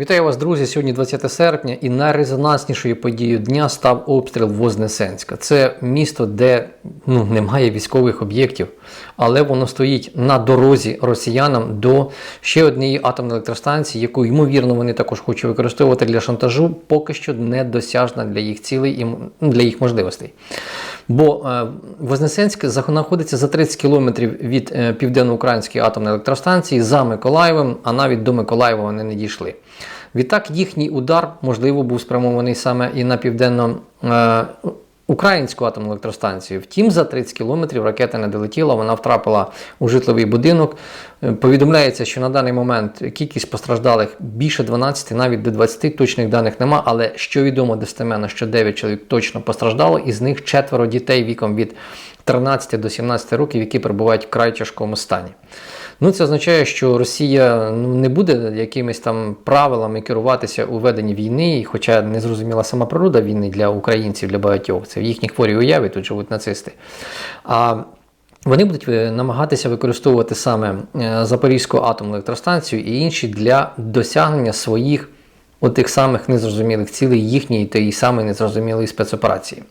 Вітаю вас, друзі! Сьогодні 20 серпня, і найрезонанснішою подією дня став обстріл Вознесенська. Це місто, де ну, немає військових об'єктів, але воно стоїть на дорозі росіянам до ще однієї атомної електростанції, яку ймовірно вони також хочуть використовувати для шантажу, поки що недосяжна для їх цілей і для їх можливостей. Бо е, Вознесенськ знаходиться за 30 кілометрів від е, південноукраїнської атомної електростанції за Миколаєвом, а навіть до Миколаєва вони не дійшли. Відтак їхній удар, можливо, був спрямований саме і на південно е, українську атомну електростанцію. Втім, за 30 кілометрів ракета не долетіла, вона втрапила у житловий будинок. Е, Повідомляється, що на даний момент кількість постраждалих більше 12, навіть до 20 точних даних нема, але що відомо достеменно, що 9 чоловік точно постраждало, із них четверо дітей віком від 13 до 17 років, які перебувають в край тяжкому стані. Ну, це означає, що Росія ну, не буде якимись там правилами керуватися у веденні війни, хоча не зрозуміла сама природа війни для українців, для багатьох, це в їхній хворій уяві тут живуть нацисти. А вони будуть е, намагатися використовувати саме е, Запорізьку атомну електростанцію і інші для досягнення своїх отих самих незрозумілих цілей їхньої тієї самої незрозумілої спецоперації.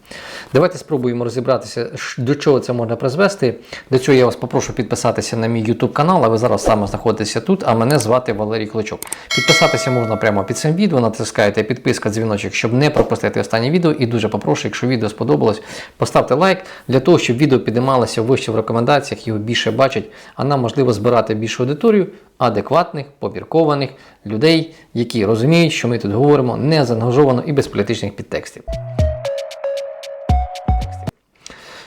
Давайте спробуємо розібратися, до чого це можна призвести. До цього я вас попрошу підписатися на мій YouTube канал, а ви зараз саме знаходитеся тут, а мене звати Валерій Клочок. Підписатися можна прямо під цим відео, натискаєте підписка, дзвіночок, щоб не пропустити останнє відео. І дуже попрошу, якщо відео сподобалось, поставте лайк для того, щоб відео підіймалося вище в рекомендаціях, його більше бачать, а нам можливо збирати більшу аудиторію адекватних, поміркованих людей, які розуміють, що ми тут говоримо не заангажовано і без політичних підтекстів.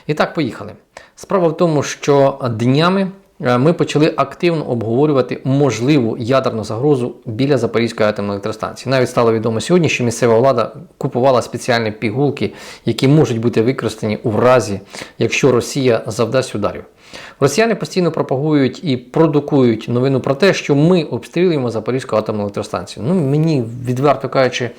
І так, поїхали. Справа в тому, що днями е, ми почали активно обговорювати можливу ядерну загрозу біля Запорізької атомної електростанції. Навіть стало відомо сьогодні, що місцева влада купувала спеціальні пігулки, які можуть бути використані у разі, якщо Росія завдасть ударів. Росіяни постійно пропагують і продукують новину про те, що ми обстрілюємо Запорізьку атомну електростанцію. Ну, мені, відверто кажучи,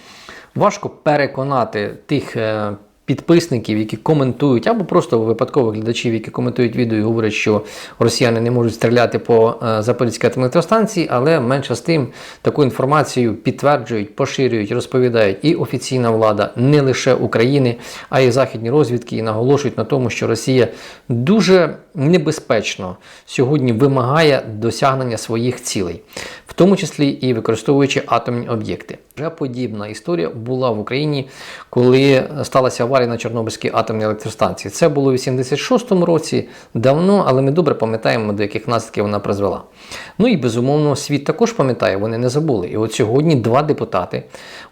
важко переконати тих е, підписників, які коментують, або просто випадкових глядачів, які коментують відео і говорять, що росіяни не можуть стріляти по е, Запорізькій атомній електростанції, але менше з тим таку інформацію підтверджують, поширюють, розповідають і офіційна влада не лише України, а й західні розвідки, і наголошують на тому, що Росія дуже небезпечно сьогодні вимагає досягнення своїх цілей, в тому числі і використовуючи атомні об'єкти. Вже подібна історія була в Україні, коли сталася аварія на Чорнобильській атомній електростанції. Це було у 86-му році, давно, але ми добре пам'ятаємо, до яких наслідків вона призвела. Ну і безумовно, світ також пам'ятає, вони не забули. І от сьогодні два депутати,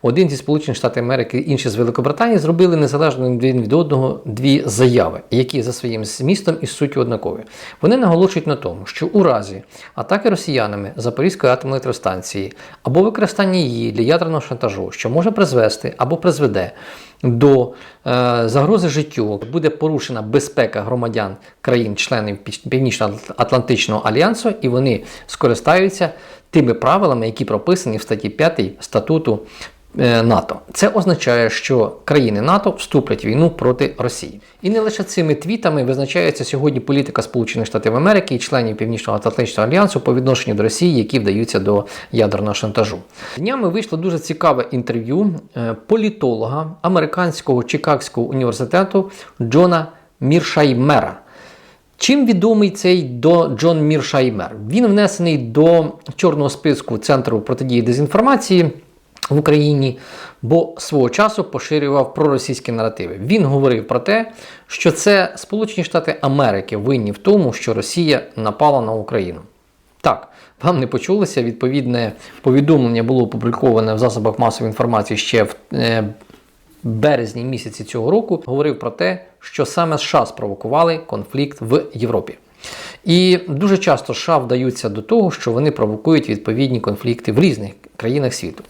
один зі Сполучених Штатів Америки, інший з Великобританії, зробили незалежно від одного дві заяви, які за своїм змістом і суттю однакові. Вони наголошують на тому, що у разі атаки росіянами Запорізької атомної електростанції або використання її для ядерного шантажу, що може призвести або призведе до е, загрози життю, буде порушена безпека громадян країн-членів Північно-Атлантичного альянсу, і вони скористаються тими правилами, які прописані в статті 5 статуту НАТО. Це означає, що країни НАТО вступлять в війну проти Росії. І не лише цими твітами визначається сьогодні політика Сполучених Штатів Америки і членів Північно-Атлантичного альянсу по відношенню до Росії, які вдаються до ядерного шантажу. Днями вийшло дуже цікаве інтерв'ю е, політолога американського Чикагського університету Джона Міршаймера. Чим відомий цей до Джон Міршаймер? Він внесений до чорного списку Центру протидії дезінформації в Україні, бо свого часу поширював проросійські наративи. Він говорив про те, що це Сполучені Штати Америки винні в тому, що Росія напала на Україну. Так, вам не почулося. Відповідне повідомлення було опубліковане в засобах масової інформації ще в е, березні місяці цього року. Говорив про те, що саме США спровокували конфлікт в Європі. І дуже часто США вдаються до того, що вони провокують відповідні конфлікти в різних країнах світу.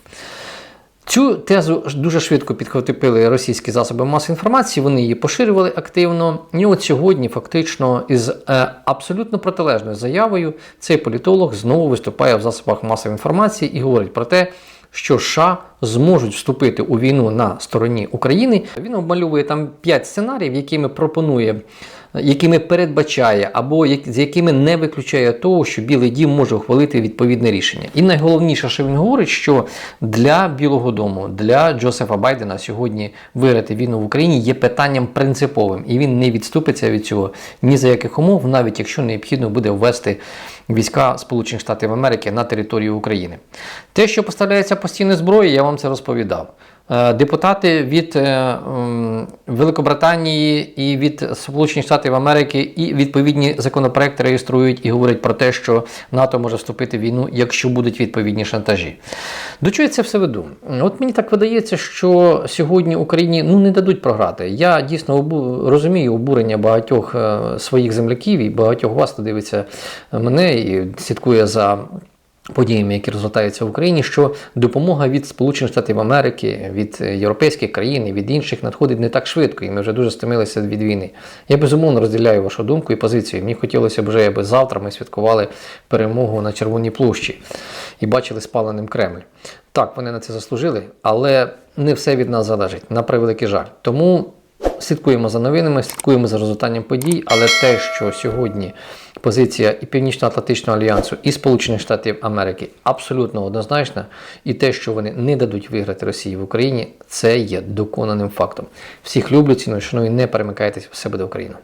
Цю тезу дуже швидко підхопили російські засоби масової інформації, вони її поширювали активно. І от сьогодні, фактично, із е, абсолютно протилежною заявою, цей політолог знову виступає в засобах масової інформації і говорить про те, що США зможуть вступити у війну на стороні України. Він обмальовує там 5 сценаріїв, якими пропонує якими передбачає або з якими не виключає того, що Білий Дім може ухвалити відповідне рішення. І найголовніше, що він говорить, що для Білого Дому, для Джозефа Байдена сьогодні виграти війну в Україні є питанням принциповим, і він не відступиться від цього ні за яких умов, навіть якщо необхідно буде ввести війська Сполучених Штатів Америки на територію України. Те, що поставляється постійною зброєю, я вам це розповідав. Е, Депутати від е, Великобританії і від Сполучених Штатів Америки і відповідні законопроекти реєструють і говорять про те, що НАТО може вступити в війну, якщо будуть відповідні шантажі. До чого я це все веду? От мені так видається, що сьогодні Україні ну не дадуть програти. Я дійсно обу- розумію обурення багатьох е, своїх земляків і багатьох вас, хто дивиться мене і слідкує за подіями, які розгортаються в Україні, що допомога від Сполучених Штатів Америки, від європейських країн від інших надходить не так швидко, і ми вже дуже стомилися від війни. Я безумовно розділяю вашу думку і позицію. Мені хотілося б вже, аби завтра ми святкували перемогу на Червоній площі і бачили спаленим Кремль. Так, вони на це заслужили, але не все від нас залежить, на превеликий жаль. Тому слідкуємо за новинами, слідкуємо за розгортанням подій, але те, що сьогодні позиція і Північно-Атлантичного альянсу, і Сполучених Штатів Америки абсолютно однозначна, і те, що вони не дадуть виграти Росії в Україні, це є доконаним фактом. Всіх люблю, ціную, шаную, не перемикайтесь, все буде Україна.